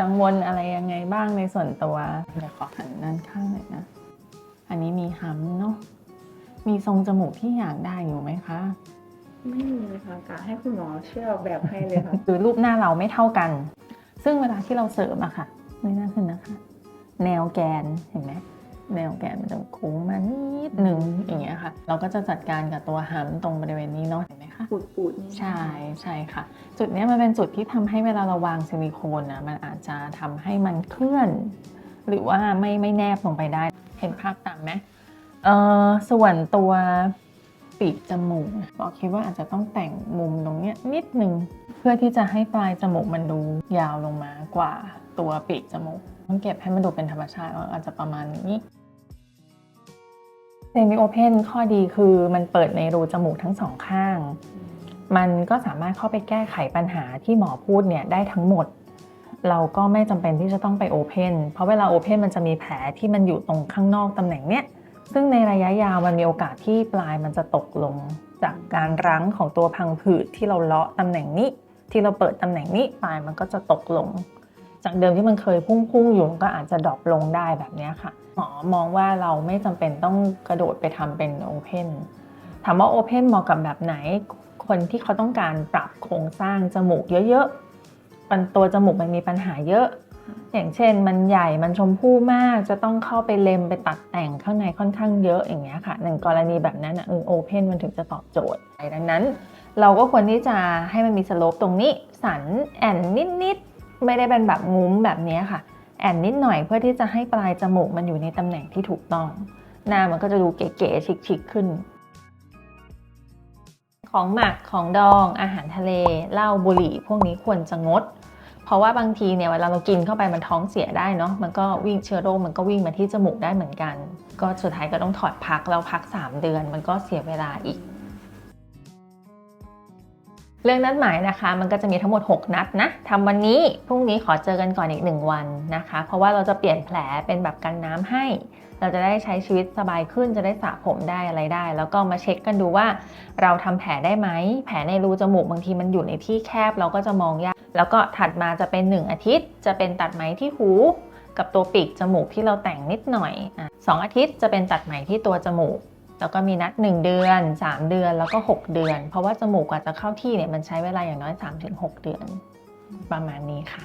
กังวลอะไรยังไงบ้างในส่วนตัวเดี๋ยวขอหันด้านข้างหน่อยนะ อันนี้มีหำเนาะมีทรงจมูกที่อยากได้อยู่ไหมคะ ไม่มีค่ะกะให้คุณหมอเชื่อออกแบบให้เลยค่ะ คือรูปหน้าเราไม่เท่ากัน ซึ่งเวลาที่เราเสริมอะค่ะ ไม่น่าขึ้นนะคะ แนวแกนเห็นไหมแนวแกนมันจะโค้งมานิด นึงอย่างเงี้ยค่ะ เราก็จะจัดการกับตัวหำตรงบริเวณนี้เนาะเห็นไหมคะปูดปูดๆนี่ใช่ใช่ค่ะ จุดเนี้ยมันเป็นจุดที่ทำให้เวลาเราวางซิลิโคนนะมันอาจจะทำให้มันเคลื่อน หรือว่าไม่ไม่แนบลงไปได้เห็นภาพตามไหมเออส่วนตัวปีกจมูกบอกคิดว่าอาจจะต้องแต่งมุมตรงเนี้ยนิดนึงเพื่อที่จะให้ปลายจมูกมันดูยาวลงมากว่าตัวปีกจมูกต้องเก็บให้มันดูเป็นธรรมชาติอาจจะประมาณนี้ เซมิโอเพนข้อดีคือมันเปิดในรูจมูกทั้งสองข้าง มันก็สามารถเข้าไปแก้ไขปัญหาที่หมอพูดเนี่ยได้ทั้งหมด เราก็ไม่จำเป็นที่จะต้องไปโอเพนเพราะเวลาโอเพนมันจะมีแผลที่มันอยู่ตรงข้างนอกตำแหน่งเนี้ยซึ่งในระยะยาวมันมีโอกาสที่ปลายมันจะตกลง จากการรั้งของตัวพังผืดที่เราเลาะตำแหน่งนี้ ที่เราเปิดตำแหน่งนี้ปลายมันก็จะตกลง จากเดิมที่มันเคยพุ่งๆอยู่มันก็อาจจะดรอปลงได้แบบนี้ค่ะหมอมองว่าเราไม่จำเป็นต้องกระโดดไปทำเป็นโอเพนถามว่าโอเพนเหมาะกับแบบไหน คนที่เขาต้องการปรับโครงสร้างจมูกเยอะๆมันตัวจมูกมันมีปัญหาเยอะ อย่างเช่น มันใหญ่มันชมพู่มากจะต้องเข้าไปเล็มไปตัดแต่งข้างในค่อนข้างเยอะอย่างเงี้ยค่ะหนึ่งกรณีแบบนั้นอะโอเพนมันถึงจะตอบโจทย์ดังนั้น เราก็ควรที่จะให้มันมีสโลปตรงนี้สันแอนนิดๆ ไม่ได้เป็นแบบงุ้มแบบนี้ค่ะ แอนนิดหน่อยเพื่อที่จะให้ปลายจมูกมันอยู่ในตำแหน่งที่ถูกต้อง หน้ามันก็จะดูเก๋ๆชิคๆขึ้น ของหมักของดองอาหารทะเลเหล้าบุหรี่พวกนี้ควรจะงด เพราะว่าบางทีเนี่ยเวลาเรากินเข้าไปมันท้องเสียได้เนาะมันก็วิ่งเชื้อโรคมันก็วิ่งมาที่จมูกได้เหมือนกัน ก็สุดท้ายก็ต้องถอดพักแล้วพัก 3 เดือน มันก็เสียเวลาอีก รื่องนัดหมายนะคะ มันก็จะมีทั้งหมด 6 นัดนะทำวันนี้พรุ่งนี้ขอเจอกันก่อนอีก 1 วันนะคะ เพราะว่าเราจะเปลี่ยนแผลเป็นแบบกันน้ำให้ เราจะได้ใช้ชีวิตสบายขึ้นจะได้สระผมได้อะไรได้ แล้วก็มาเช็คกันดูว่า เราทำแผลได้ไหมแผลในรูจมูกบางทีมันอยู่ในที่แคบเราก็จะมองยากแล้วก็ถัดมาจะเป็น 1 อาทิตย์ จะเป็นตัดไหมที่หูกับตัวปีกจมูกที่เราแต่งนิดหน่อยอสองอาทิตย์จะเป็นตัดไหมที่ตัวจมูก แล้วก็มีนัด 1 เดือน 3 เดือนแล้วก็ 6 เดือน เพราะว่าจมูกกว่าจะเข้าที่เนี่ยมันใช้เวลาอย่างน้อย 3-6 เดือน ประมาณนี้ค่ะ